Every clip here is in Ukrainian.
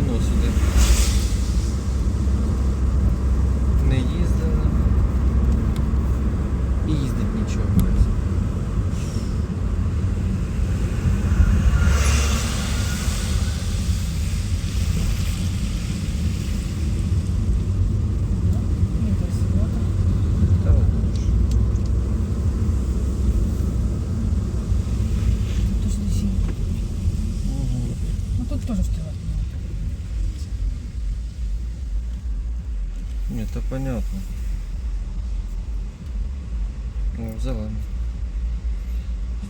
давно сюди. Не їздили. І їздить нічого. Не красиво. Та от уж. Тут же синий. Мгм. Ну тут тоже вставать Ні, то понятно. О, зелено.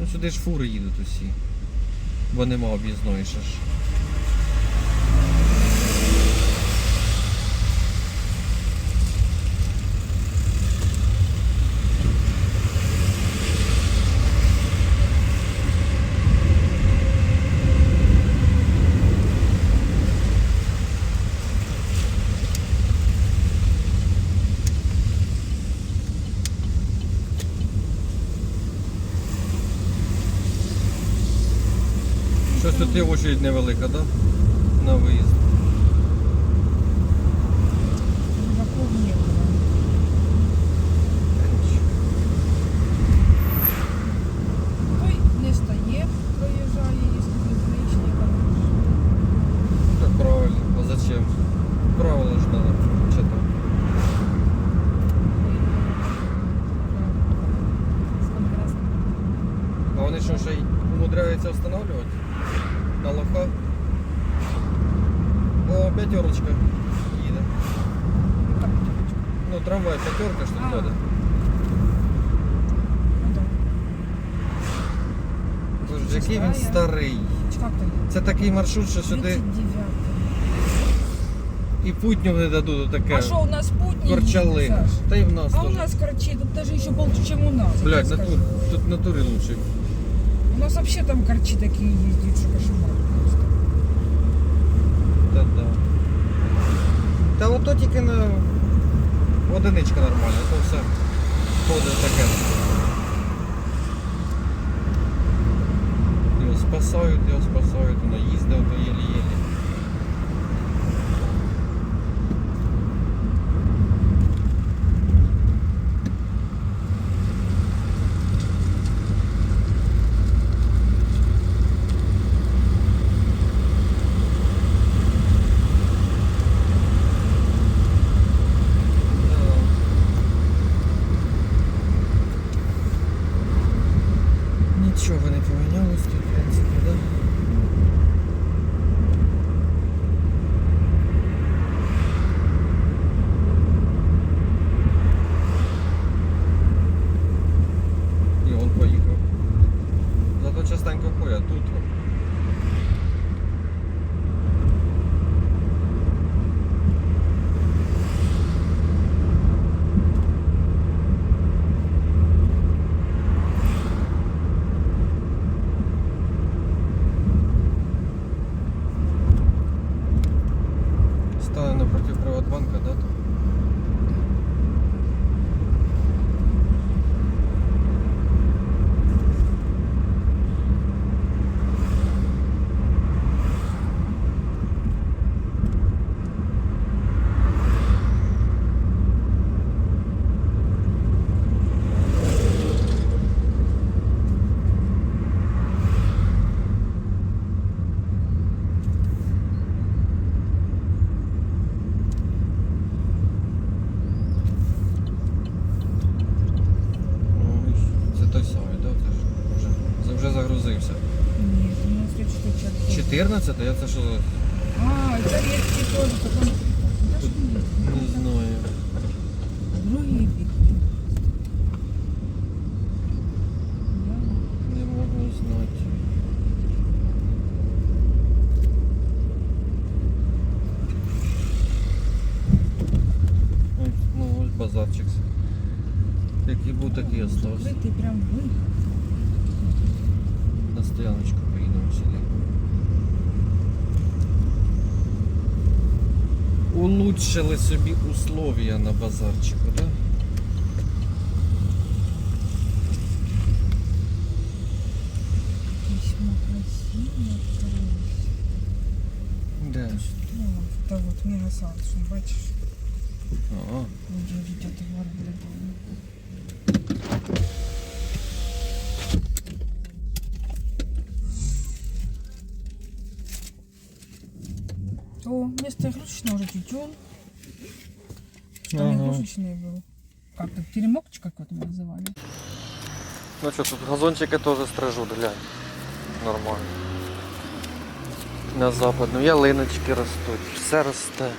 Ну сюди ж фури їдуть усі. Бо нема об'їзної ще ж. Щось невелика, да? На виїзд. Никакого не было. Та нічого. Той не стає, проїжджає, якщо безличний. Так правильно. А зачем? Правила ж надо читати. З контрастом. А вони що ще й умудряються встановлювати? На лохах? О, п'ятерочка їде. Ну, так, тихонечко. Ну, трамвай п'ятерка ж тут А. ходить. Ну, так. Боже, який він Шестая. старий. Чи Как то Це такий маршрут, що сюди 39 і путню не дадуть таке. А что у нас путники? Корчали. Саш? Та й в нас А у теж. нас короче, тут даже еще больше, чем у нас. я Блядь, тебе натур, скажу. тут натури лучше. У нас вообще там корчи такие ездят, что кошмар просто. Та да. Та ото тільки на одиничка нормальна, то все ходить таке. Його спасають, його спасають, вона їздив, то єлі-єлі. Да. Нічого не помінялось 14 я це що? А, редкий тоже, потом... Не знаю. Другие вид. Не можу знати. Ось, ну ось базарчик. Який був, такий і остався. Закрытый прям выход. На стояночку поїдемо сюди. Улучшили собі условия на базарчику, да? Письма красивые. Де? Ну, та от мегасад, що бачиш, Ага. дитя товар буде. тютюн. Что Ага. игрушечный был. Как то теремокч, как вот мы называли. Ну що, тут газончики теж стрижуть, глянь. Нормально. На западну ялиночки ростуть, все росте.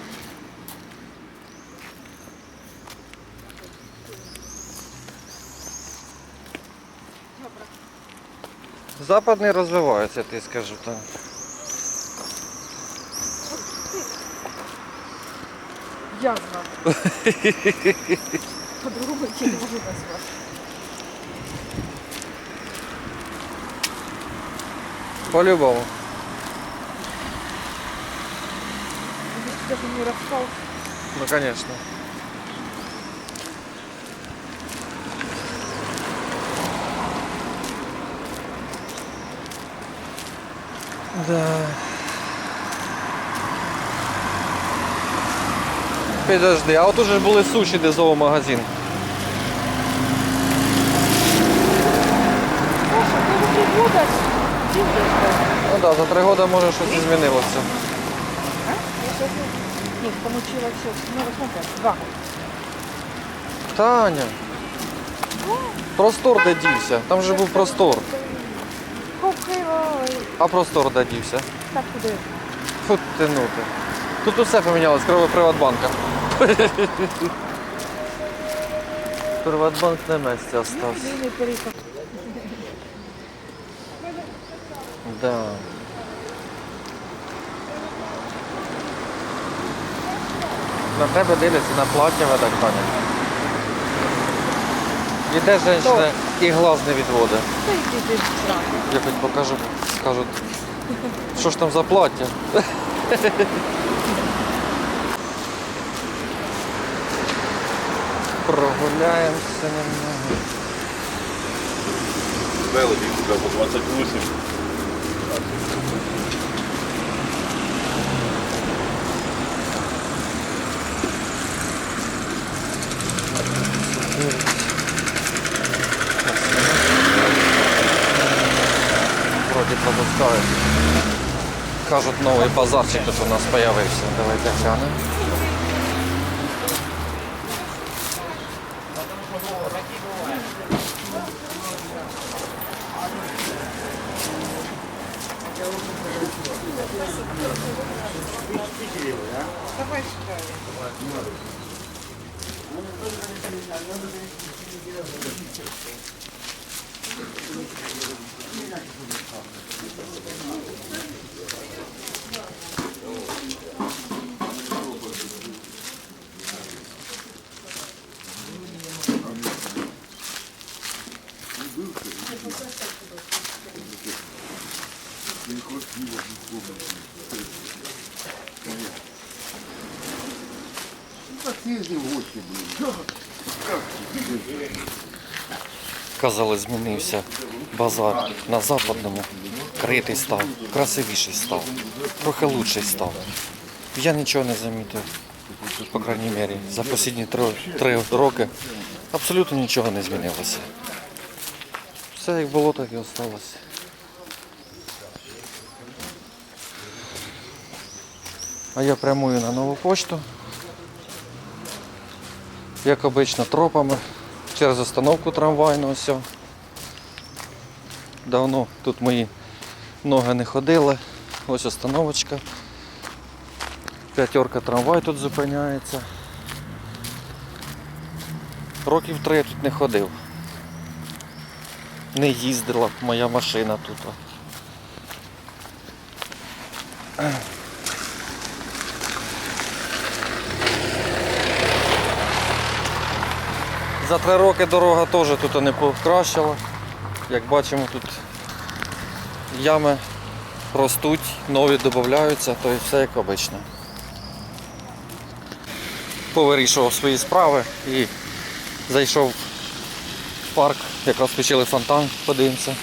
Западний розвивається, ти скажу там. Я знаю. По-другому я не могу назвать. По-любому. Ты же не распал. Ну конечно. Да. Підожди, а от уже ж були суші, де зоомагазин. Саша, ты уже три года Ну так, да, за три роки може щось і змінилося. А? Я сейчас... Нет, получилось все. Ну, смотри, два. Таня. Простор де дівся. Там же був простор. А простор де дівся. так куди? Фу тянути. Тут усе помінялось, кроме Приватбанка. Приватбанк на місці остався. Да. На тебе дивляться на плаття, я так пані. Іде жінка і глаз не відводить. Та ти. Я хоч покажу, скажуть, що ж там за плаття. Прогуляємося немного. Купив по 28. Вроді пропускають. Кажуть, новий базарчик тут у нас з'явився. Давайте глянемо. Давай сюди. Казали, змінився базар на западному. Критий став, красивіший став, трохи лучший став. Я нічого не замітив, по крайній мірі, за останні три, три роки абсолютно нічого не змінилося. Все як було, так і залишилося. А я прямую на нову почту. Як обично, тропами через остановку трамвайну ось. Давно тут мої ноги не ходили. Ось остановочка. П'ятерка трамвай тут зупиняється. Років три я тут не ходив. Не їздила моя машина тут. За три роки дорога теж тут не покращила. Як бачимо, тут ями ростуть, нові додаються, то і все як обично. Повирішував свої справи і зайшов в парк, якраз включили фонтан, подивимося.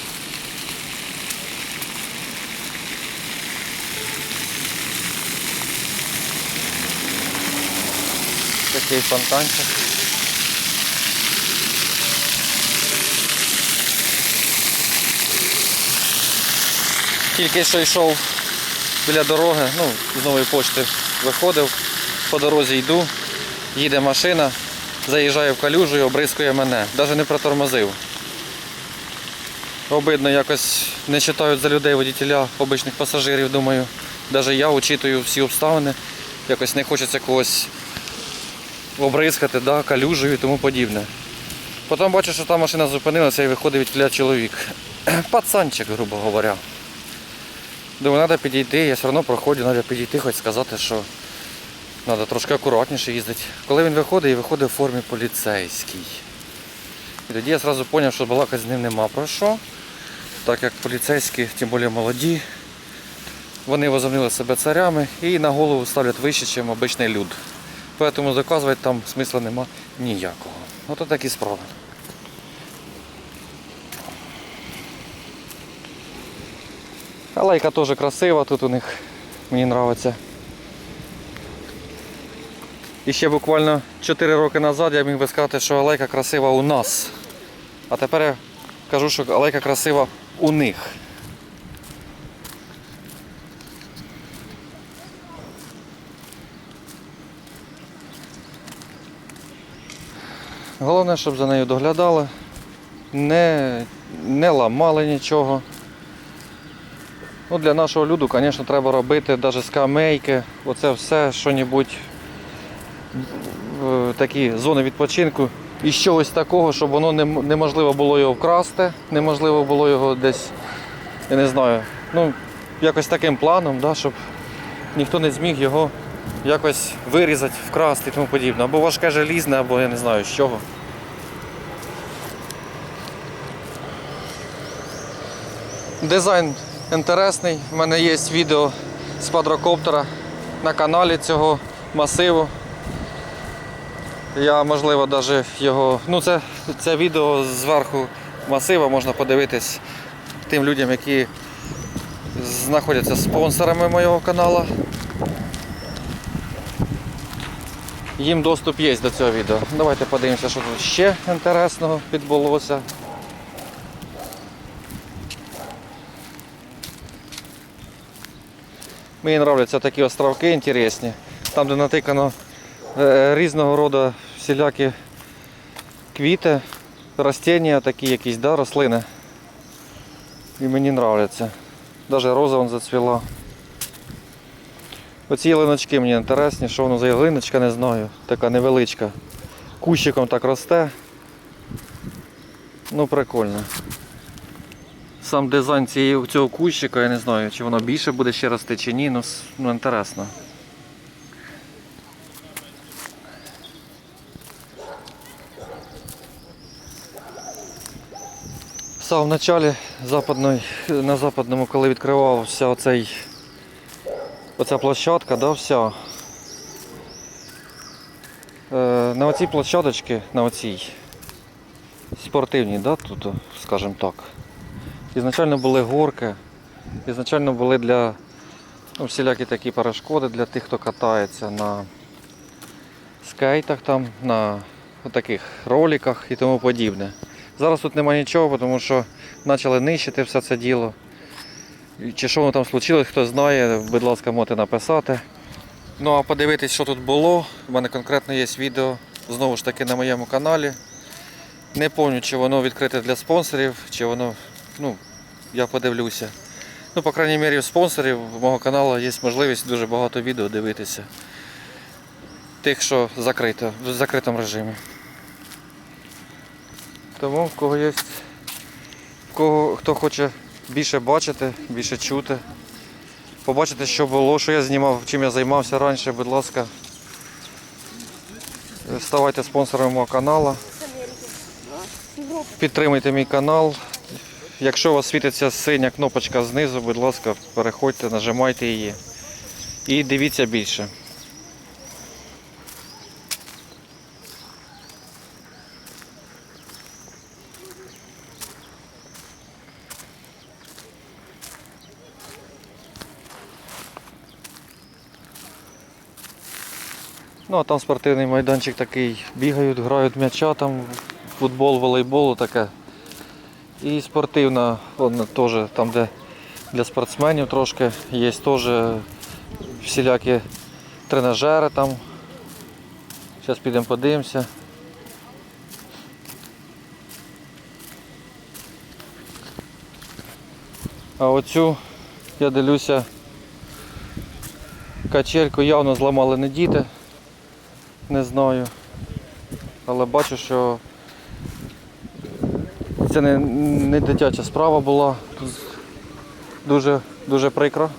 Такий фонтанчик. Тільки що йшов біля дороги, ну, з нової почти виходив, по дорозі йду, їде машина, заїжджає в калюжу і обрискує мене. Навіть не протормозив. Обидно якось не читають за людей водітеля, обичних пасажирів, думаю. Навіть я учитую всі обставини. Якось не хочеться когось обрискати, да, калюжею і тому подібне. Потім бачу, що та машина зупинилася і виходить від чоловік. Пацанчик, грубо говоря. Думаю, треба підійти, я все одно проходжу, треба підійти, хоч сказати, що треба трошки акуратніше їздити. Коли він виходить, і виходить в формі поліцейський. І тоді я одразу зрозумів, що балакати з ним нема про що. Так як поліцейські, тим більше молоді, вони возомнили себе царями і на голову ставлять вище, ніж обичний люд. Тому заказувати там смисла нема ніякого. Ото такі справи. Алейка теж красива, тут у них мені подобається. І ще буквально 4 роки назад я міг би сказати, що алейка красива у нас. А тепер я кажу, що алейка красива у них. Головне, щоб за нею доглядали, не, не ламали нічого. Ну, для нашого люду, звісно, треба робити навіть скамейки, оце все, що-небудь, е, такі зони відпочинку і чогось такого, щоб воно неможливо було його вкрасти, неможливо було його десь, я не знаю, ну, якось таким планом, да, щоб ніхто не зміг його якось вирізати, вкрасти і тому подібне. Або важке желізне, або я не знаю з чого. Дизайн інтересний. У мене є відео з квадрокоптера на каналі цього масиву. Я можливо навіть його. Ну це, це відео зверху масива можна подивитись тим людям, які знаходяться спонсорами моєго каналу. Їм доступ є до цього відео. Давайте подивимося, що тут ще інтересного відбулося. Мені подобаються такі островки інтересні, там де натикано е, різного роду всілякі квіти, ростіння такі якісь, да, рослини. І мені подобається. Навіть роза вон зацвіла. Оці ялиночки мені інтересні, що воно за ялиночка, не знаю. Така невеличка. Кущиком так росте. Ну прикольно. Сам дизайн цієї, цього кущика, я не знаю, чи воно більше буде ще рости, чи ні, ну, ну інтересно. В самому началі западної, на западному, коли відкривався оцей, оця площадка, да, вся. Е, на оцій площадочці, на оцій спортивній, да, тут, скажімо так. Ізначально були горки, ізначально були для ну, всілякі такі перешкоди для тих, хто катається на скейтах, там, на таких роликах і тому подібне. Зараз тут немає нічого, тому що почали нищити все це діло. Чи що воно там случилось, хто знає, будь ласка, можете написати. Ну а подивитись, що тут було. У мене конкретно є відео знову ж таки на моєму каналі. Не пам'ятаю, чи воно відкрите для спонсорів, чи воно, ну, я подивлюся. Ну, по крайній мірі, у спонсорів мого каналу є можливість дуже багато відео дивитися. Тих, що закрито, в закритому режимі. Тому в кого є, в кого хто хоче більше бачити, більше чути, побачити, що було, що я знімав, чим я займався раніше, будь ласка. Ставайте спонсором мого каналу. Підтримуйте мій канал. Якщо у вас світиться синя кнопочка знизу, будь ласка, переходьте, нажимайте її. І дивіться більше. Ну а там спортивний майданчик такий, бігають, грають м'яча, там футбол, волейбол таке. І спортивна, вона теж там, де для спортсменів трошки, є теж всілякі тренажери там. Зараз підемо подивимося. А оцю, я дивлюся, качельку явно зламали не діти. Не знаю. Але бачу, що це не, не дитяча справа була. Дуже, дуже прикро.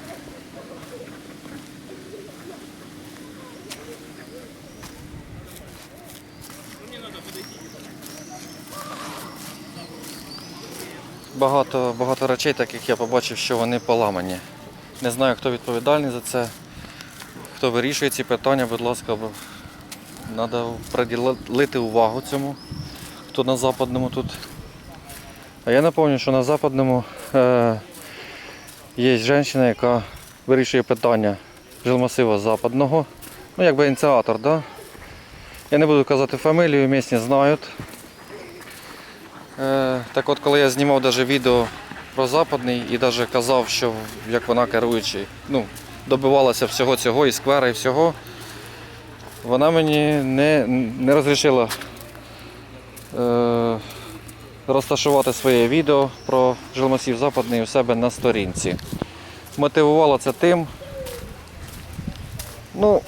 Багато, багато речей, таких я побачив, що вони поламані. Не знаю, хто відповідальний за це, хто вирішує ці питання, будь ласка, треба приділити увагу цьому, хто на западному тут. А я напомню, що на западному е, є жінка, яка вирішує питання жилмасива западного. Ну, якби ініціатор, да? Я не буду казати фамілію, місні знають. Е, так от, коли я знімав даже відео про западний і навіть казав, що як вона керуючий, ну, добивалася всього цього і сквера, і всього, вона мені не, не розрішила е, розташувати своє відео про жилмасів западний у себе на сторінці. Мотивувала це тим, ну,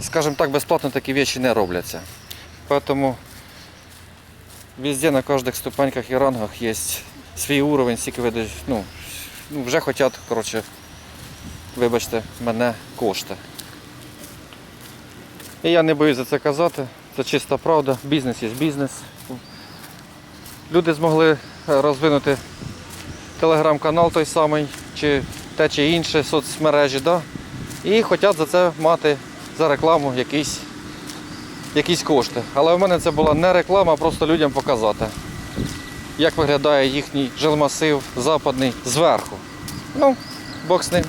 скажімо так, безплатно такі речі не робляться. Тому Везде на кожних ступеньках і рангах є свій уровень, стільки видають, ну, ну, вже хочуть, коротше, вибачте, мене кошти. І я не боюсь за це казати, це чиста правда, бізнес є бізнес. Люди змогли розвинути телеграм-канал той самий, чи те чи інше соцмережі, да? і хочуть за це мати за рекламу якийсь якісь кошти. Але в мене це була не реклама, а просто людям показати, як виглядає їхній жилмасив западний зверху. Ну, бог з ним.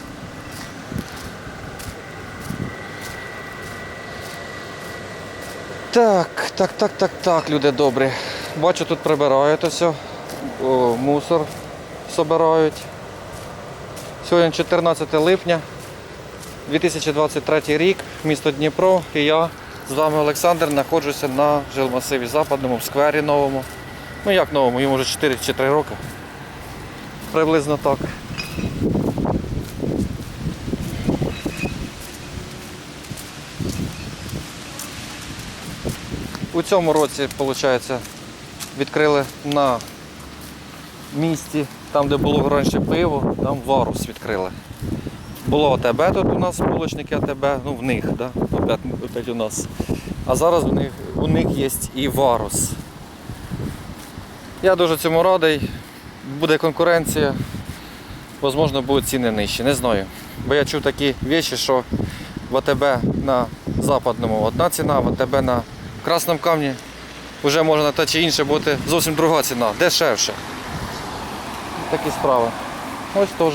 Так, так, так, так, так, люди добрі. Бачу, тут прибирають ось, мусор собирають. Сьогодні 14 липня 2023 рік, місто Дніпро і я з вами Олександр, знаходжуся на жилмасиві Западному, в сквері новому. Ну як новому, йому вже 4 чи 3 роки. Приблизно так. У цьому році, виходить, відкрили на місці, там де було раніше пиво, там варус відкрили. Було АТБ тут у нас, булочники АТБ, ну в них, да? опять, опять у нас. А зараз у них, у них є і варус. Я дуже цьому радий. Буде конкуренція, можливо, будуть ціни нижчі, не знаю. Бо я чув такі речі, що в АТБ на западному одна ціна, в АТБ на красному камні вже може на те чи інше бути зовсім друга ціна, дешевше. Такі справи. Ось теж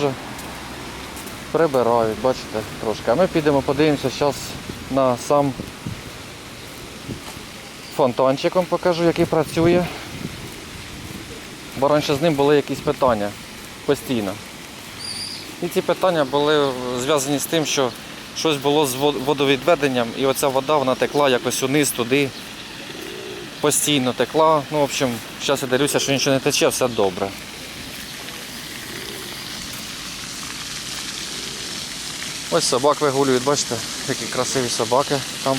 прибирають, бачите, трошки. А ми підемо подивимося зараз на сам фонтанчик, вам покажу, який працює. Бо раніше з ним були якісь питання постійно. І ці питання були зв'язані з тим, що щось було з водовідведенням, і оця вода вона текла якось униз туди. Постійно текла. Ну, в общем, зараз я дивлюся, що нічого не тече, все добре. Ось собак вигулюють, бачите, які красиві собаки там.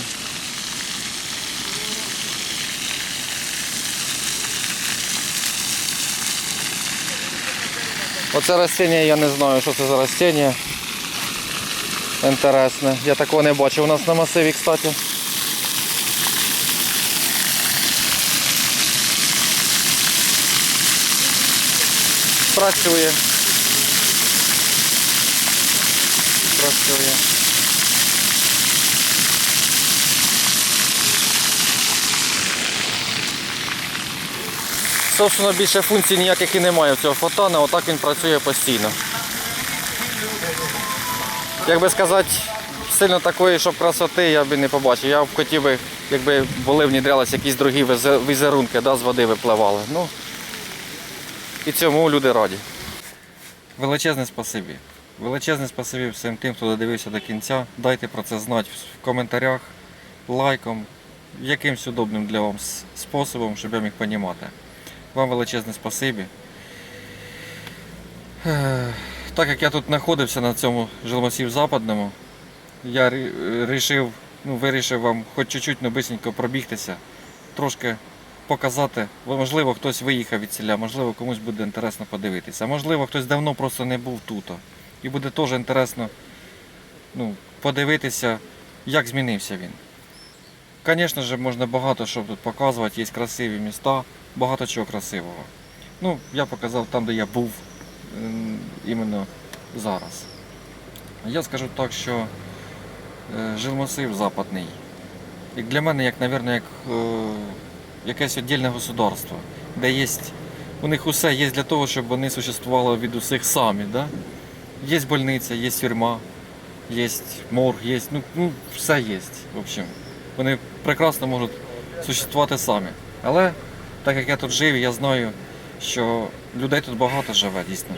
Оце растіння я не знаю, що це за растіння. Інтересне. Я такого не бачив у нас на масиві, кстати. Працює. Працює. Собственно, більше функцій ніяких і немає в цього фотона, отак він працює постійно. Як би сказати, сильно такої, щоб красоти я б не побачив. Я б хотів би, якби були внідрялися якісь другі візерунки, да, з води випливали. Ну, і цьому люди раді. Величезне спасибі. Величезне спасибі всім тим, хто додивився до кінця. Дайте про це знати в коментарях, лайком, якимсь удобним для вам с- способом, щоб я міг розуміти. Вам величезне спасибі. Так як я тут знаходився на цьому жилмасів западному, я вирішив, ну, вирішив вам хоч чуть-чуть ну, бисенько пробігтися, трошки показати. Можливо, хтось виїхав від селя, можливо, комусь буде інтересно подивитися. Можливо, хтось давно просто не був тут. І буде теж інтересно ну, подивитися, як змінився він. Звісно ж, можна багато що тут показувати, є красиві міста, багато чого красивого. Ну, я показав там, де я був іменно зараз. Я скажу так, що е, жилмасив западний. Як для мене, як, мабуть, як е, якесь віддільне государство, де є, у них усе є для того, щоб вони существували від усіх самі. Да? Є больниця, є тюрма, є морг, є, ну, ну все є. В общем, вони прекрасно можуть существувати самі. Але так як я тут жив, я знаю, що людей тут багато живе дійсно.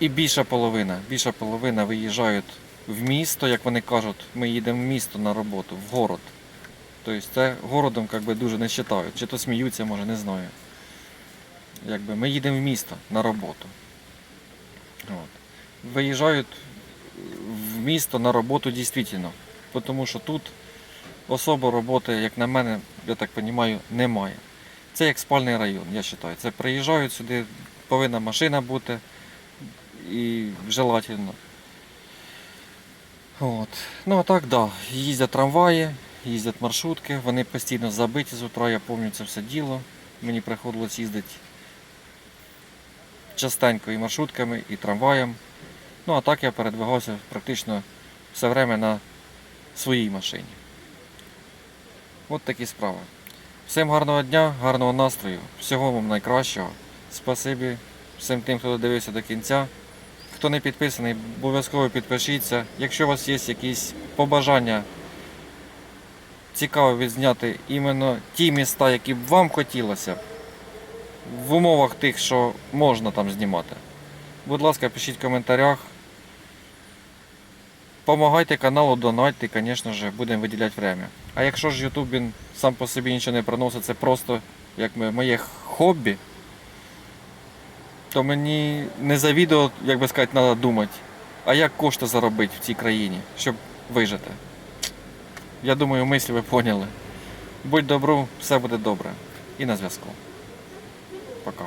І більша половина, більша половина виїжджають в місто, як вони кажуть, ми їдемо в місто на роботу, в город. Тобто це городом як би, дуже не вважають. Чи то сміються, може, не знаю. Якби, ми їдемо в місто на роботу. От. Виїжджають в місто на роботу дійсно. Тому що тут особо роботи, як на мене, я так розумію, немає. Це як спальний район, я вважаю. Це приїжджають сюди, повинна машина бути і желательно. От. Ну а так, да. Їздять трамваї, їздять маршрутки, вони постійно забиті з утра, я пам'ятаю це все діло. Мені приходилось їздити частенько і маршрутками, і трамваєм. Ну а так я передвигався практично все время на своїй машині. От такі справи. Всім гарного дня, гарного настрою, всього вам найкращого. Спасибі всім тим, хто додивився до кінця. Хто не підписаний, обов'язково підпишіться. Якщо у вас є якісь побажання цікаво відзняти іменно ті міста, які б вам хотілося, в умовах тих, що можна там знімати. Будь ласка, пишіть в коментарях. Помагайте каналу, донатьте, звісно ж, будемо виділяти время. А якщо ж YouTube він сам по собі нічого не приносить, це просто як моє хобі, то мені не за відео, як би сказати, треба думати, а як кошти заробити в цій країні, щоб вижити. Я думаю, мислі ви поняли. Будь добру, все буде добре. І на зв'язку. Пока.